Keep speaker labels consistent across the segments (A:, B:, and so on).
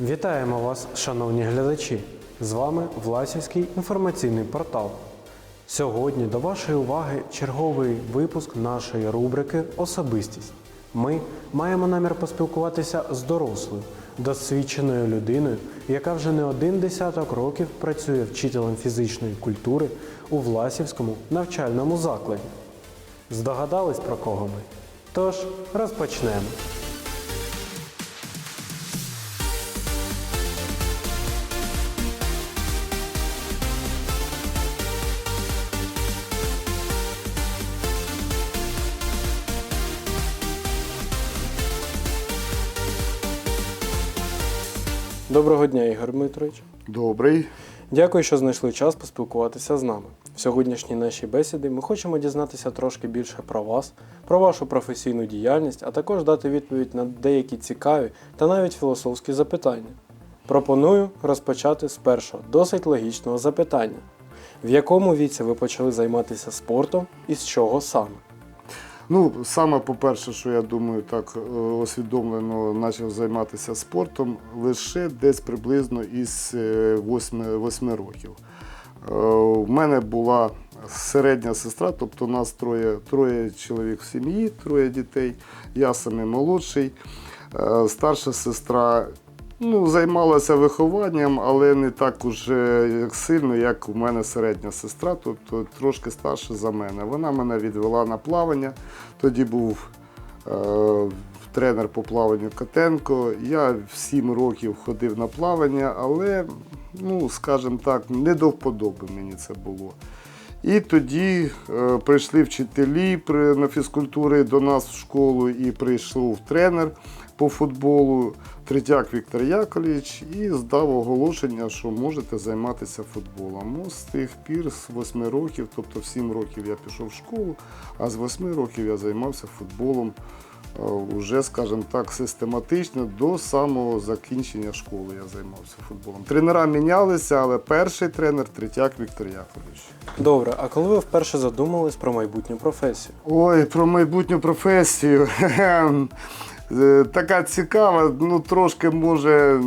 A: Вітаємо вас, шановні глядачі! З вами Власівський інформаційний портал. Сьогодні до вашої уваги черговий випуск нашої рубрики Особистість. Ми маємо намір поспілкуватися з дорослою, досвідченою людиною, яка вже не один десяток років працює вчителем фізичної культури у Власівському навчальному закладі. Здогадались про кого ми? Тож розпочнемо. Доброго дня, Ігор Дмитрович.
B: Добрий.
A: Дякую, що знайшли час поспілкуватися з нами. В сьогоднішній нашій бесіді ми хочемо дізнатися трошки більше про вас, про вашу професійну діяльність, а також дати відповідь на деякі цікаві та навіть філософські запитання. Пропоную розпочати з першого досить логічного запитання: в якому віці ви почали займатися спортом і з чого саме?
B: Ну, саме по-перше, що я думаю, так е, усвідомлено почав займатися спортом лише десь приблизно із 8, 8 років. Е, У мене була середня сестра, тобто у нас троє, троє чоловік в сім'ї, троє дітей. Я самий молодший. Е, Старша сестра ну, займалася вихованням, але не так уже сильно, як у мене середня сестра, тобто трошки старша за мене. Вона мене відвела на плавання. Тоді був е, тренер по плаванню Котенко. Я в 7 років ходив на плавання, але, ну, скажімо так, не до вподоби мені це було. І тоді е, прийшли вчителі при, на фізкультури до нас в школу і прийшов тренер по футболу Третяк Віктор Яковлевич і здав оголошення, що можете займатися футболом. Ну, з тих пір, з 8 років, тобто в 7 років я пішов в школу, а з 8 років я займався футболом е, уже, скажімо так, систематично до самого закінчення школи я займався футболом. Тренера мінялися, але перший тренер Третяк Віктор Яковлевич.
A: Добре, а коли ви вперше задумались про майбутню професію?
B: Ой, про майбутню професію. Е, Така цікава, ну трошки може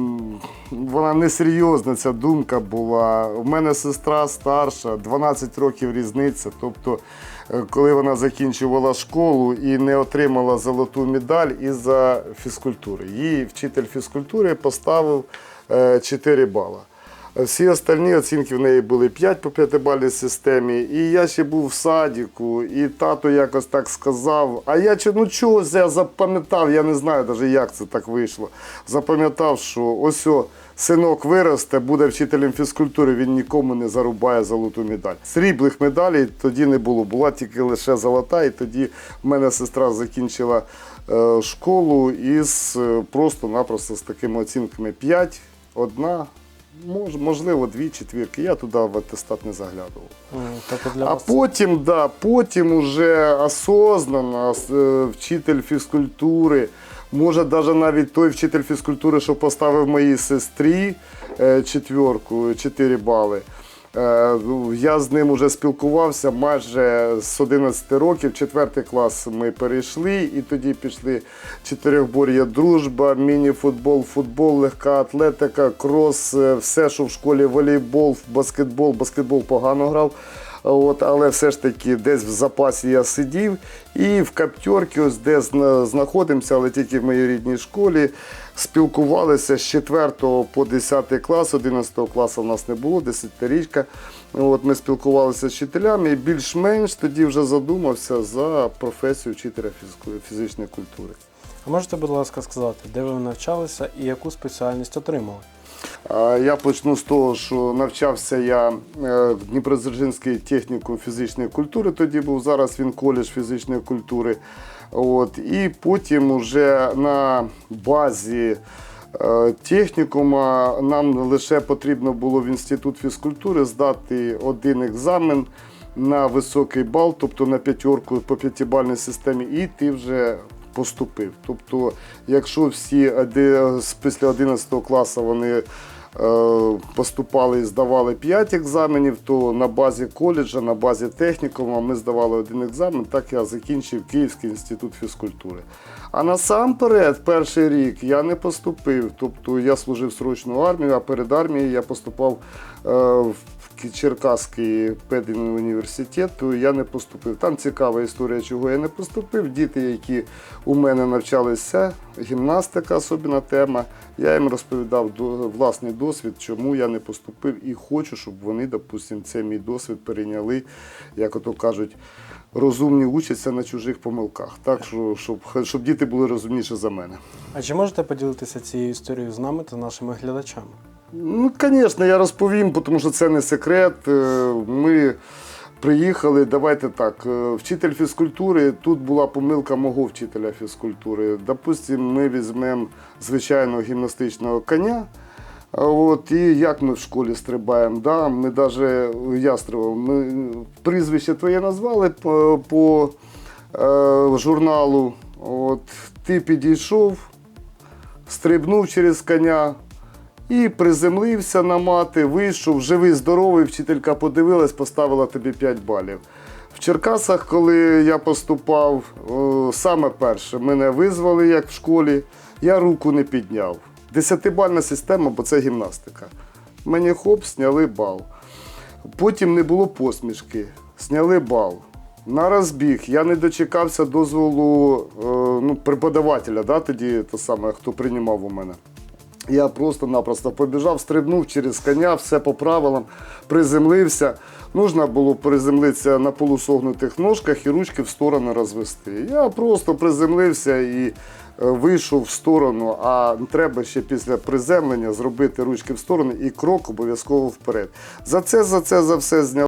B: вона несерйозна ця думка була. У мене сестра старша, 12 років різниця. Тобто, е, коли вона закінчувала школу і не отримала золоту медаль із-за фізкультури. Їй вчитель фізкультури поставив е, 4 бала. Всі остальні оцінки в неї були 5 по п'ятибальній системі. І я ще був в садіку, і тато якось так сказав. А я ну чогось я запам'ятав, я не знаю навіть як це так вийшло. Запам'ятав, що ось о, синок виросте, буде вчителем фізкультури, він нікому не зарубає золоту медаль. Срібних медалей тоді не було, була тільки лише золота, і тоді в мене сестра закінчила е, школу із е, просто-напросто з такими оцінками 5, одна. Мож, можливо, дві четвірки. Я туди в атестат не заглядував.
A: Тобто для
B: А
A: вас
B: потім, да, потім уже осознанно е, вчитель фізкультури, може навіть навіть той вчитель фізкультури, що поставив моїй сестрі е, четвірку, 4 бали. Е, Я з ним вже спілкувався майже з 11 років, четвертий клас ми перейшли, і тоді пішли чотирьохбор'я дружба, міні-футбол, футбол, легка атлетика, крос, е, все, що в школі волейбол, баскетбол, баскетбол погано грав. От, але все ж таки десь в запасі я сидів. І в Каптьорці, ось де знаходимося, але тільки в моїй рідній школі, спілкувалися з 4 по 10 клас, 11 класу в нас не було, 10-річка. От, ми спілкувалися з вчителями і більш-менш тоді вже задумався за професію вчителя фізичної культури.
A: А можете, будь ласка, сказати, де ви навчалися і яку спеціальність отримали?
B: Я почну з того, що навчався я е, в Дніпродзержинський технікум фізичної культури, тоді був зараз він коледж фізичної культури. От, і потім уже на базі е, технікума нам лише потрібно було в інститут фізкультури здати один екзамен на високий бал, тобто на п'ятерку по п'ятибальній системі, і ти вже поступив. Тобто, якщо всі після 11 класу вони е, поступали і здавали 5 екзаменів, то на базі коледжа, на базі технікуму ми здавали один екзамен, так я закінчив Київський інститут фізкультури. А насамперед, перший рік я не поступив. Тобто я служив срочну армію, а перед армією я поступав е, в Ки- Черкаський педуніверситет, то я не поступив. Там цікава історія, чого я не поступив. Діти, які у мене навчалися, гімнастика, особливна тема. Я їм розповідав власний досвід, чому я не поступив і хочу, щоб вони, допустимо, цей мій досвід перейняли, як ото кажуть, розумні учаться на чужих помилках. Так, що, щоб, щоб діти були розумніші за мене.
A: А чи можете поділитися цією історією з нами та нашими глядачами?
B: Ну, звісно, я розповім, тому що це не секрет. Е, Ми приїхали, давайте так. е, Вчитель фізкультури, тут була помилка мого вчителя фізкультури. Допустимо, ми візьмемо звичайного гімнастичного коня. От, і як ми в школі стрибаємо, да? ми навіть я стрибав, ми прізвище твоє назвали по, по е, журналу. От, ти підійшов, стрибнув через коня, і приземлився на мати, вийшов, живий, здоровий, вчителька подивилась, поставила тобі 5 балів. В Черкасах, коли я поступав, саме перше, мене визвали, як в школі, я руку не підняв. Десятибальна система, бо це гімнастика. Мені хоп, сняли бал. Потім не було посмішки, сняли бал. На розбіг я не дочекався дозволу е, ну, преподавателя, да, тоді то саме, хто приймав у мене. Я просто-напросто побіжав, стрибнув через коня, все по правилам, приземлився. Нужно було приземлитися на полусогнутих ножках і ручки в сторону розвести. Я просто приземлився і е, вийшов в сторону, а треба ще після приземлення зробити ручки в сторону і крок обов'язково вперед. За це, за це, за все зняв.